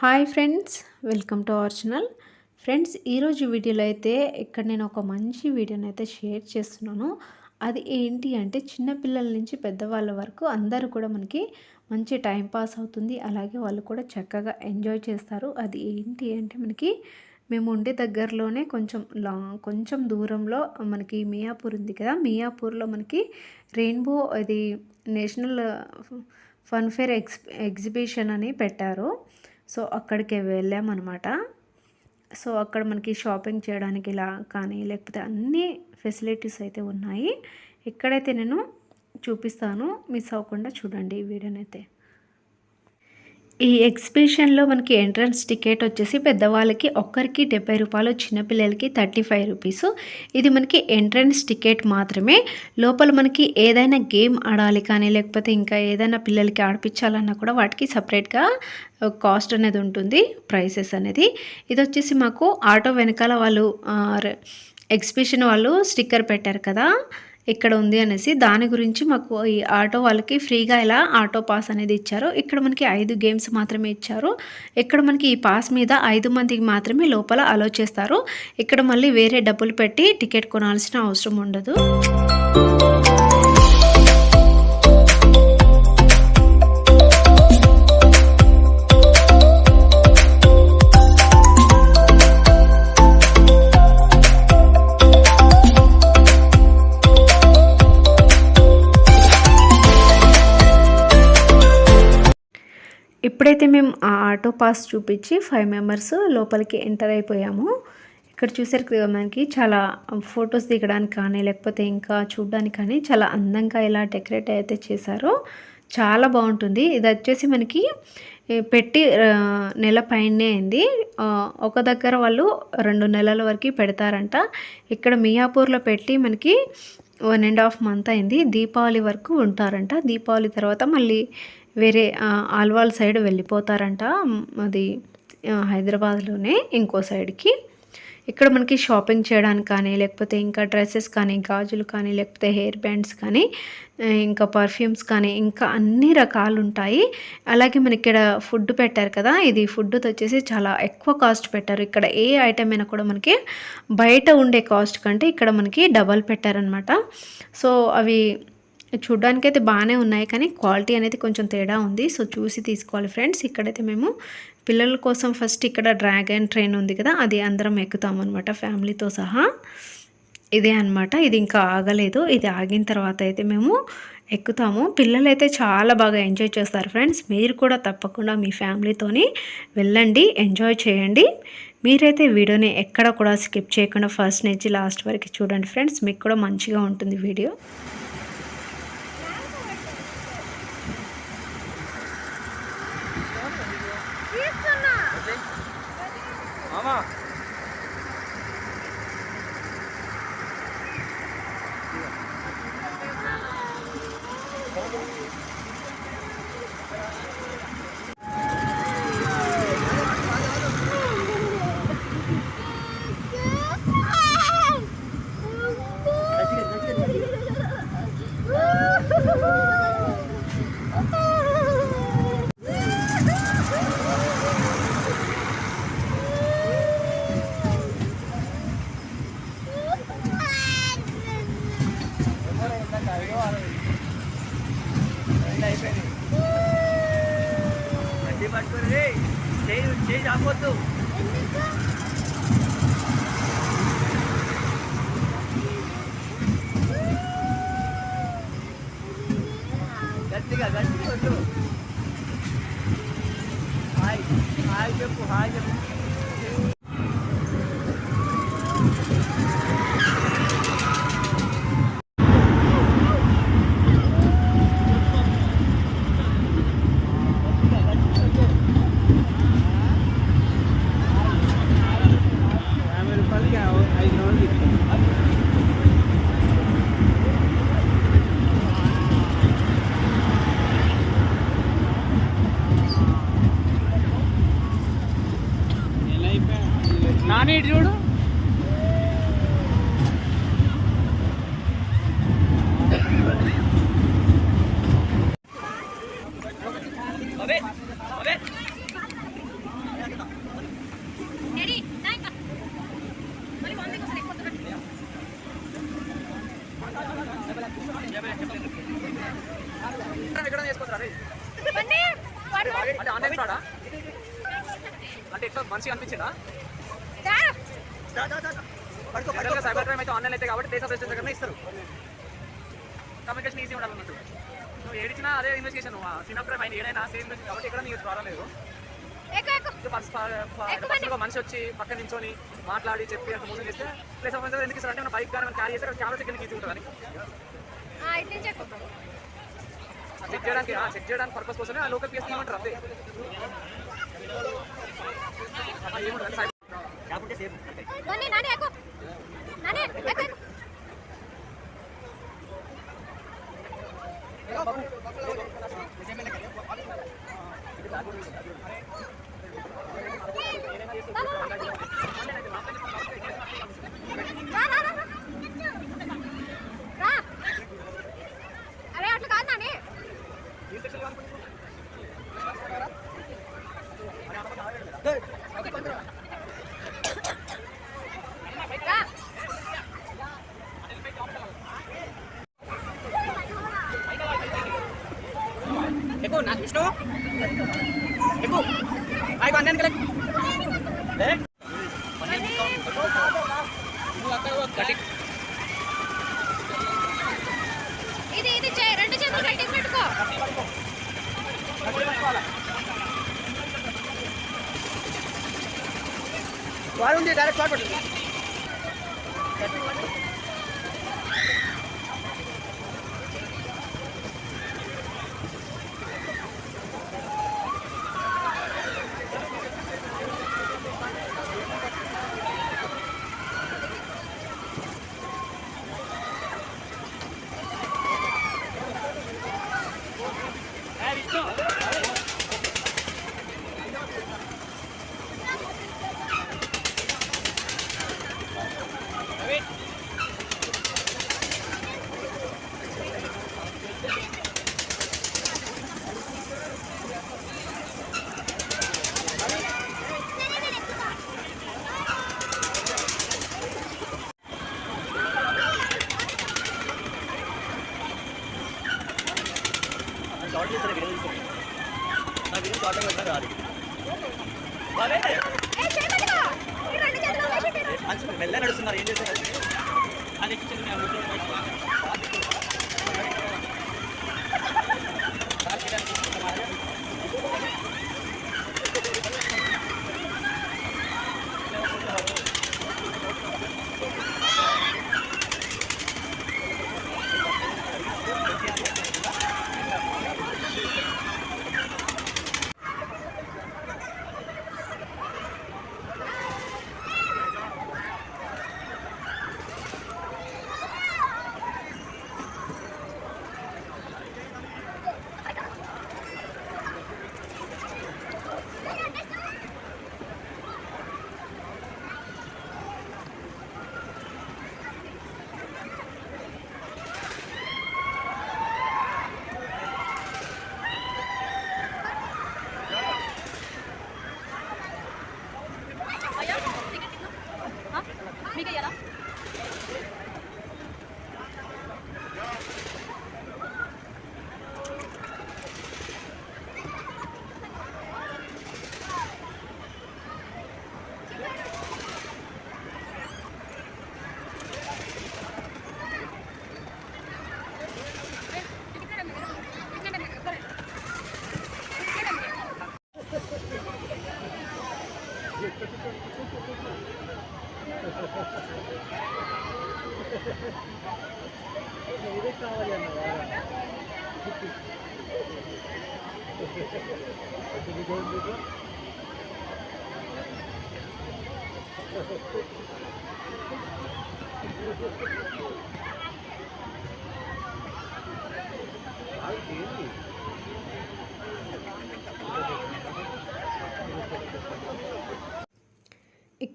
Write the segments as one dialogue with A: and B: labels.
A: Hi friends welcome to our channel. Friends ఈరోజు వీడియోలో అయితే ఇక్కడ నేను ఒక మంచి వీడియోని అయితే షేర్ చేస్తున్నాను. అది ఏంటి అంటే చిన్నపిల్లల నుంచి పెద్దవాళ్ళ వరకు అందరూ కూడా మనకి మంచి టైం పాస్ అవుతుంది. అలాగే వాళ్ళు కూడా చక్కగా ఎంజాయ్ చేస్తారు. అది ఏంటి అంటే మనకి మేము ఉండే దగ్గరలోనే కొంచెం లా కొంచెం దూరంలో మనకి మియాపూర్ ఉంది కదా. మియాపూర్లో మనకి రెయిన్బో అది నేషనల్ ఫన్ఫేర్ ఎక్స్ ఎగ్జిబిషన్ అని పెట్టారు. సో అక్కడికి వెళ్ళామన్నమాట. సో అక్కడ మనకి షాపింగ్ చేయడానికి ఇలా కానీ లేకపోతే అన్ని ఫెసిలిటీస్ అయితే ఉన్నాయి. ఇక్కడైతే నేను చూపిస్తాను మిస్ అవ్వకుండా చూడండి ఈ వీడియోనైతే. ఈ ఎగ్జిబిషన్లో మనకి ఎంట్రన్స్ టికెట్ వచ్చేసి పెద్దవాళ్ళకి ఒక్కరికి డెబ్బై రూపాయలు చిన్నపిల్లలకి థర్టీ ఫైవ్ రూపీస్. ఇది మనకి ఎంట్రన్స్ టికెట్ మాత్రమే. లోపల మనకి ఏదైనా గేమ్ ఆడాలి కానీ లేకపోతే ఇంకా ఏదైనా పిల్లలకి ఆడిపించాలన్నా కూడా వాటికి సపరేట్గా కాస్ట్ అనేది ఉంటుంది ప్రైసెస్ అనేది. ఇది వచ్చేసి మాకు ఆటో వెనకాల వాళ్ళు ఎగ్జిబిషన్ వాళ్ళు స్టిక్కర్ పెట్టారు కదా. ఇక్కడ ఉంది అనేసి దాని గురించి మాకు ఈ ఆటో వాళ్ళకి ఫ్రీగా ఇలా ఆటో పాస్ అనేది ఇచ్చారు ఇక్కడ మనకి ఐదు గేమ్స్ మాత్రమే ఇచ్చారు. ఇక్కడ మనకి ఈ పాస్ మీద ఐదు మందికి మాత్రమే లోపల అలో చేస్తారు. ఇక్కడ మళ్ళీ వేరే డబ్బులు పెట్టి టికెట్ కొనాల్సిన అవసరం ఉండదు. ఇప్పుడైతే మేము ఆ ఆటో పాస్ చూపించి ఫైవ్ మెంబర్స్ లోపలికి ఎంటర్ అయిపోయాము. ఇక్కడ చూసారు కదా మనకి చాలా ఫొటోస్ దిగడానికి కానీ లేకపోతే ఇంకా చూడడానికి కానీ చాలా అందంగా ఇలా డెకరేట్ అయితే చేశారో. చాలా బాగుంటుంది. ఇది వచ్చేసి మనకి పెట్టి నెల పైనే అయింది ఒక దగ్గర వాళ్ళు రెండు నెలల వరకు పెడతారంట. ఇక్కడ మియాపూర్లో పెట్టి మనకి వన్ అండ్ హాఫ్ మంత్ అయింది. దీపావళి వరకు ఉంటారంట. దీపావళి తర్వాత మళ్ళీ వేరే ఆల్వాల్ సైడ్ వెళ్ళిపోతారంట. అది హైదరాబాద్లోనే ఇంకో సైడ్కి. ఇక్కడ మనకి షాపింగ్ చేయడానికి కానీ లేకపోతే ఇంకా డ్రెస్సెస్ కానీ గాజులు కానీ లేకపోతే హెయిర్ బ్యాండ్స్ కానీ ఇంకా పర్ఫ్యూమ్స్ కానీ ఇంకా అన్ని రకాలు ఉంటాయి. అలాగే మనకి ఇక్కడ ఫుడ్ పెట్టారు కదా ఇది ఫుడ్ వచ్చేసి చాలా ఎక్కువ కాస్ట్ పెట్టారు. ఇక్కడ ఏ ఐటమ్ అయినా కూడా మనకి బయట ఉండే కాస్ట్ కంటే ఇక్కడ మనకి డబల్ పెట్టారనమాట సో అవి చూడ్డానికి అయితే బాగానే ఉన్నాయి కానీ క్వాలిటీ అనేది కొంచెం తేడా ఉంది. సో చూసి తీసుకోవాలి ఫ్రెండ్స్. ఇక్కడైతే మేము పిల్లల కోసం ఫస్ట్ ఇక్కడ డ్రాగన్ ట్రైన్ ఉంది కదా అది అందరం ఎక్కుతాం అనమాట ఫ్యామిలీతో సహా. ఇదే అనమాట ఇది ఇంకా ఆగలేదు. ఇది ఆగిన తర్వాత అయితే మేము ఎక్కుతాము. పిల్లలైతే చాలా బాగా ఎంజాయ్ చేస్తారు ఫ్రెండ్స్. మీరు కూడా తప్పకుండా మీ ఫ్యామిలీతోని వెళ్ళండి ఎంజాయ్ చేయండి. మీరైతే వీడియోని ఎక్కడ కూడా స్కిప్ చేయకుండా ఫస్ట్ నుంచి లాస్ట్ వరకు చూడండి ఫ్రెండ్స్. మీకు కూడా మంచిగా ఉంటుంది వీడియో.
B: మామా గట్టి
C: కమ్యూనికేషన్ ఈజీ ఉండాలన్నట్టు నువ్వు ఏడిచినా అదే ఇన్వెస్టిగేషన్ క్రైమ్ అయిన ఏదైనా సేమ్ కాబట్టి ఎక్కడ నీకు ద్వారా లేదు మనిషి వచ్చి పక్కన నించొని మాట్లాడి చెప్పి అంత మోసం చేస్తే ప్లేస్ ఆఫ్ ఎందుకు ఇస్తారు అంటే మన బైక్ కానీ క్యారీ చేస్తే కెమెరా చెక్ ఈజీ ఉంటుందని. చెక్ చేయడానికి చెక్ చేయడానికి పర్పస్ కోసమే ఆ లోకల్ కేసు ఏమంటారు అంతే. అలా బాబు సైబర్
B: కాకుంటే సేఫ్ అంతే.
D: నాని నాని ఎక్కువ నాని ఎక్కువ ఎక్కువ రా, రా, రా, రా. రా. అరే అట్లా కాదు నాని రా.
C: ఎక్కువ నా విష్ణు? ఎక్కువ. అయిపో అన్నీ వెనకాల. ఏ? గట్టి.
D: ఇది ఇది చే రెండు చేతులు గట్టిగా పెట్టుకో.
B: వాడు ఉంది డైరెక్ట్ వాడు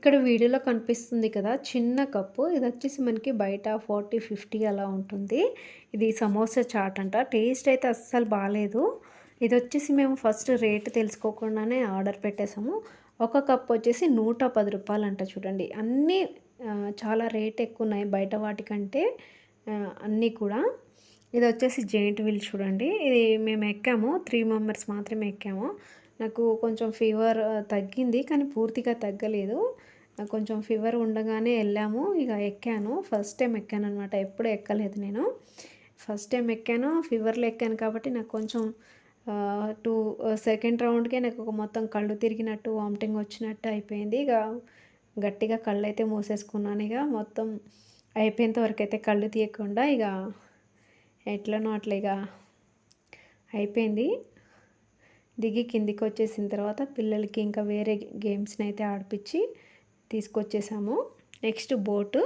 A: ఇక్కడ వీడియోలో కనిపిస్తుంది కదా చిన్న కప్పు. ఇది వచ్చేసి మనకి బయట ఫార్టీ ఫిఫ్టీ అలా ఉంటుంది. ఇది సమోసా చాట్ అంట. టేస్ట్ అయితే అస్సలు బాగాలేదు ఇది వచ్చేసి మేము ఫస్ట్ రేట్ తెలుసుకోకుండానే ఆర్డర్ పెట్టేసాము. ఒక కప్ వచ్చేసి నూట పది రూపాయలు అంట చూడండి. అన్నీ చాలా రేట్ ఎక్కువ ఉన్నాయి బయట వాటికంటే అన్నీ కూడా. ఇది వచ్చేసి జెయింట్ వీల్ చూడండి. ఇది మేము ఎక్కాము. త్రీ మెంబర్స్ మాత్రమే ఎక్కాము. నాకు కొంచెం ఫీవర్ తగ్గింది కానీ పూర్తిగా తగ్గలేదు. నాకు కొంచెం ఫీవర్ ఉండగానే వెళ్ళాము. ఇక ఎక్కాను. ఫస్ట్ టైం ఎక్కాను అనమాట ఎప్పుడు ఎక్కలేదు నేను. ఫస్ట్ టైం ఎక్కాను. ఫీవర్లో ఎక్కాను కాబట్టి నాకు కొంచెం టూ సెకండ్ రౌండ్కే నాకు ఒక మొత్తం కళ్ళు తిరిగినట్టు వామిటింగ్ వచ్చినట్టు అయిపోయింది. ఇక గట్టిగా కళ్ళు అయితే మూసేసుకున్నాను. ఇక మొత్తం అయిపోయేంత వరకు అయితే కళ్ళు తీయకుండా ఇక ఎట్లనో అట్లా ఇక అయిపోయింది. దిగి కిందికి వచ్చేసిన తర్వాత పిల్లలకి ఇంకా వేరే గేమ్స్ని అయితే ఆడిపించి తీసుకొచ్చేసాము. Next boat.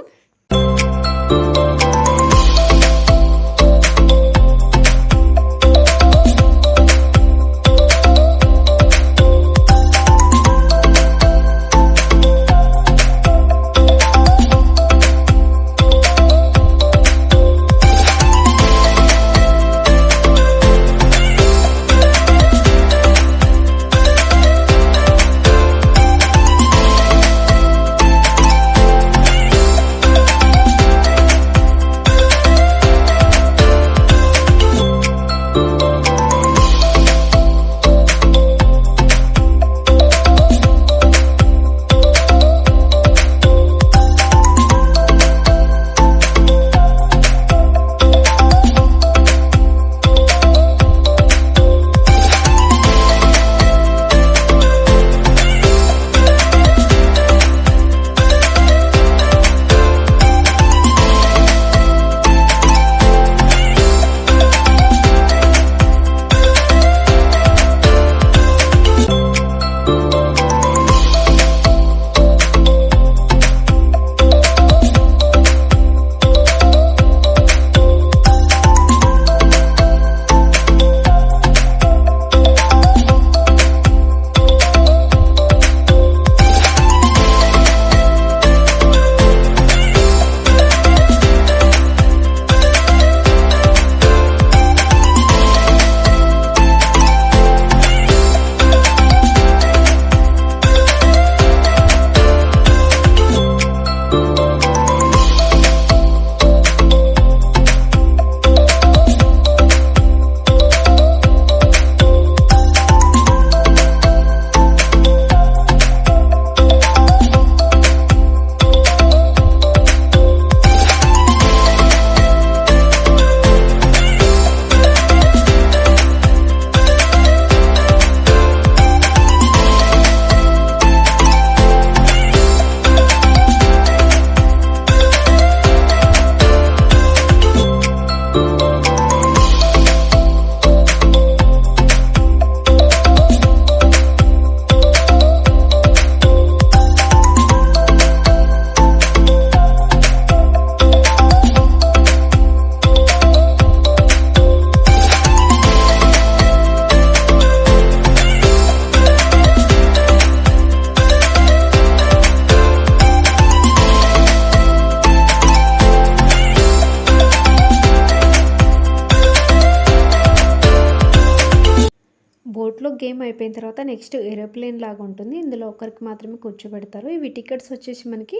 A: అయిపోయిన తర్వాత నెక్స్ట్ ఏరోప్లేన్ లాగా ఉంటుంది. ఇందులో ఒకరికి మాత్రమే కూర్చోబెడతారు. ఇవి టికెట్స్ వచ్చేసి మనకి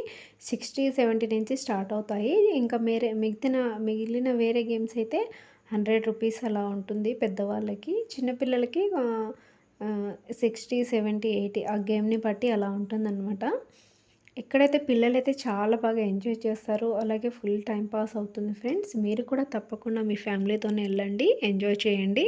A: సిక్స్టీ సెవెంటీ నుంచి స్టార్ట్ అవుతాయి. ఇంకా మేరే మిగిలిన మిగిలిన వేరే గేమ్స్ అయితే హండ్రెడ్ రూపీస్ అలా ఉంటుంది పెద్దవాళ్ళకి. చిన్నపిల్లలకి సిక్స్టీ సెవెంటీ ఎయిటీ ఆ గేమ్ని బట్టి అలా ఉంటుందన్నమాట. ఎక్కడైతే పిల్లలైతే చాలా బాగా ఎంజాయ్ చేస్తారు అలాగే ఫుల్ టైం పాస్ అవుతుంది ఫ్రెండ్స్. మీరు కూడా తప్పకుండా మీ ఫ్యామిలీతోనే వెళ్ళండి ఎంజాయ్ చేయండి.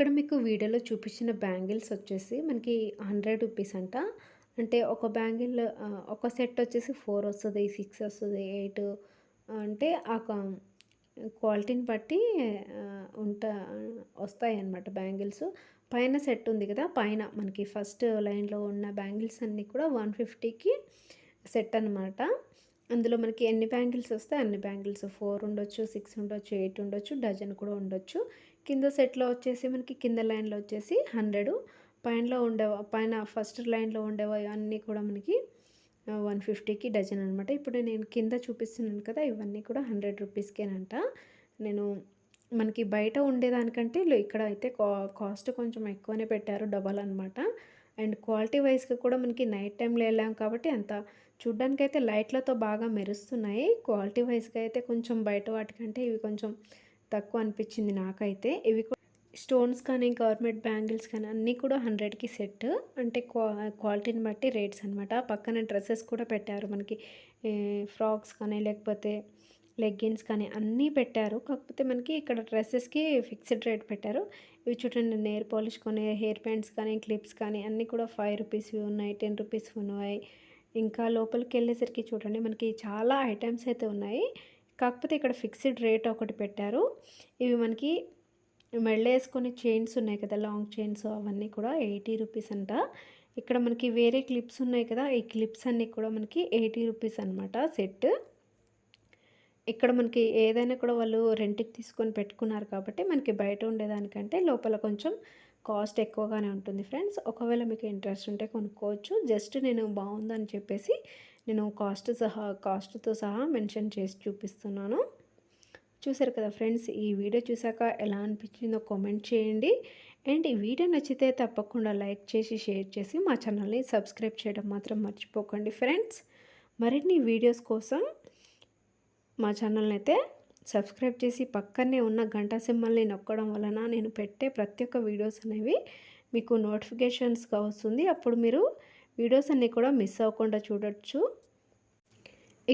A: ఇక్కడ మీకు వీడియోలో చూపించిన బ్యాంగిల్స్ వచ్చేసి మనకి హండ్రెడ్ రూపీస్ అంట. అంటే ఒక బ్యాంగిల్ ఒక సెట్ వచ్చేసి ఫోర్ వస్తుంది సిక్స్ వస్తుంది ఎయిట్ అంటే ఆ క్వాలిటీని బట్టి ఉంటా వస్తాయి అన్నమాట బ్యాంగిల్స్. పైన సెట్ ఉంది కదా పైన మనకి ఫస్ట్ లైన్లో ఉన్న బ్యాంగిల్స్ అన్నీ కూడా వన్ ఫిఫ్టీకి సెట్ అనమాట అందులో మనకి ఎన్ని బ్యాంగిల్స్ వస్తాయి అన్ని బ్యాంగిల్స్ ఫోర్ ఉండొచ్చు సిక్స్ ఉండొచ్చు ఎయిట్ ఉండొచ్చు డజన్ కూడా ఉండొచ్చు. కింద సెట్లో వచ్చేసి మనకి కింద లైన్లో వచ్చేసి హండ్రెడ్. పైనలో ఉండే పైన ఫస్ట్ లైన్లో ఉండేవి అన్నీ కూడా మనకి వన్ ఫిఫ్టీకి డజన్ అనమాట ఇప్పుడు నేను కింద చూపిస్తున్నాను కదా ఇవన్నీ కూడా హండ్రెడ్ రూపీస్కేనంట. నేను మనకి బయట ఉండేదానికంటే ఇక్కడ అయితే కా కాస్ట్ కొంచెం ఎక్కువనే పెట్టారు డబల్ అనమాట అండ్ క్వాలిటీ వైజ్గా కూడా మనకి నైట్ టైంలో వెళ్ళాం కాబట్టి అంత చూడ్డానికైతే లైట్లతో బాగా మెరుస్తున్నాయి. క్వాలిటీ వైజ్గా అయితే కొంచెం బయట వాటికంటే ఇవి కొంచెం తక్కువ అనిపించింది నాకైతే. ఇవి కూడా స్టోన్స్ కానీ గవర్నమెంట్ బ్యాంగిల్స్ కానీ అన్నీ కూడా హండ్రెడ్కి సెట్. అంటే క్వా క్వాలిటీని బట్టి రేట్స్ అనమాట పక్కన డ్రెస్సెస్ కూడా పెట్టారు మనకి. ఫ్రాక్స్ కానీ లేకపోతే లెగ్గిన్స్ కానీ అన్నీ పెట్టారు. కాకపోతే మనకి ఇక్కడ డ్రెస్సెస్కి ఫిక్స్డ్ రేట్ పెట్టారు. ఇవి చూడండి నేర్ పాలిష్ కొన్ని హెయిర్ బ్యాండ్స్ కానీ క్లిప్స్ కానీ అన్నీ కూడా ఫైవ్ రూపీస్వి ఉన్నాయి టెన్ రూపీస్ ఉన్నాయి. ఇంకా లోపలికి వెళ్ళేసరికి చూడండి మనకి చాలా ఐటమ్స్ అయితే ఉన్నాయి. కాకపోతే ఇక్కడ ఫిక్స్డ్ రేట్ ఒకటి పెట్టారు. ఇవి మనకి మెళ్ళేసుకునే చైన్స్ ఉన్నాయి కదా లాంగ్ చైన్స్ అవన్నీ కూడా ఎయిటీ రూపీస్ అంట. ఇక్కడ మనకి వేరే క్లిప్స్ ఉన్నాయి కదా ఈ క్లిప్స్ అన్నీ కూడా మనకి ఎయిటీ రూపీస్ అనమాట సెట్. ఇక్కడ మనకి ఏదైనా కూడా వాళ్ళు రెంట్కి తీసుకొని పెట్టుకున్నారు కాబట్టి మనకి బయట ఉండేదానికంటే లోపల కొంచెం కాస్ట్ ఎక్కువగానే ఉంటుంది ఫ్రెండ్స్. ఒకవేళ మీకు ఇంట్రెస్ట్ ఉంటే కొనుక్కోవచ్చు. జస్ట్ నేను బాగుందని చెప్పేసి నేను కాస్ట్ సహా కాస్ట్తో సహా మెన్షన్ చేసి చూపిస్తున్నాను. చూసారు కదా ఫ్రెండ్స్ ఈ వీడియో చూసాక ఎలా అనిపించిందో కామెంట్ చేయండి. అండ్ ఈ వీడియో నచ్చితే తప్పకుండా లైక్ చేసి షేర్ చేసి మా ఛానల్ని సబ్స్క్రైబ్ చేయడం మాత్రం మర్చిపోకండి ఫ్రెండ్స్ మరిన్ని వీడియోస్ కోసం మా ఛానల్ని అయితే సబ్స్క్రైబ్ చేసి పక్కనే ఉన్న గంట సింబల్ని నొక్కడం వలన నేను పెట్టే ప్రతి ఒక్క వీడియోస్ అనేవి మీకు నోటిఫికేషన్స్గా వస్తుంది. అప్పుడు మీరు వీడియోస్ అన్నీ కూడా మిస్ అవ్వకుండా చూడొచ్చు.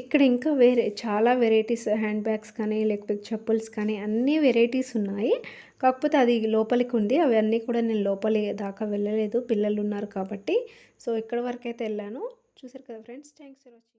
A: ఇక్కడ ఇంకా వేరే చాలా వెరైటీస్ హ్యాండ్ బ్యాగ్స్ కానీ లేకపోతే చెప్పుల్స్ కానీ అన్ని వెరైటీస్ ఉన్నాయి. కాకపోతే అది లోపలికి ఉంది. అవన్నీ కూడా నేను లోపలి దాకా వెళ్ళలేదు. పిల్లలు ఉన్నారు కాబట్టి. సో ఇక్కడ వరకు అయితే వెళ్ళాను. చూసారు కదా ఫ్రెండ్స్? Thanks for watching.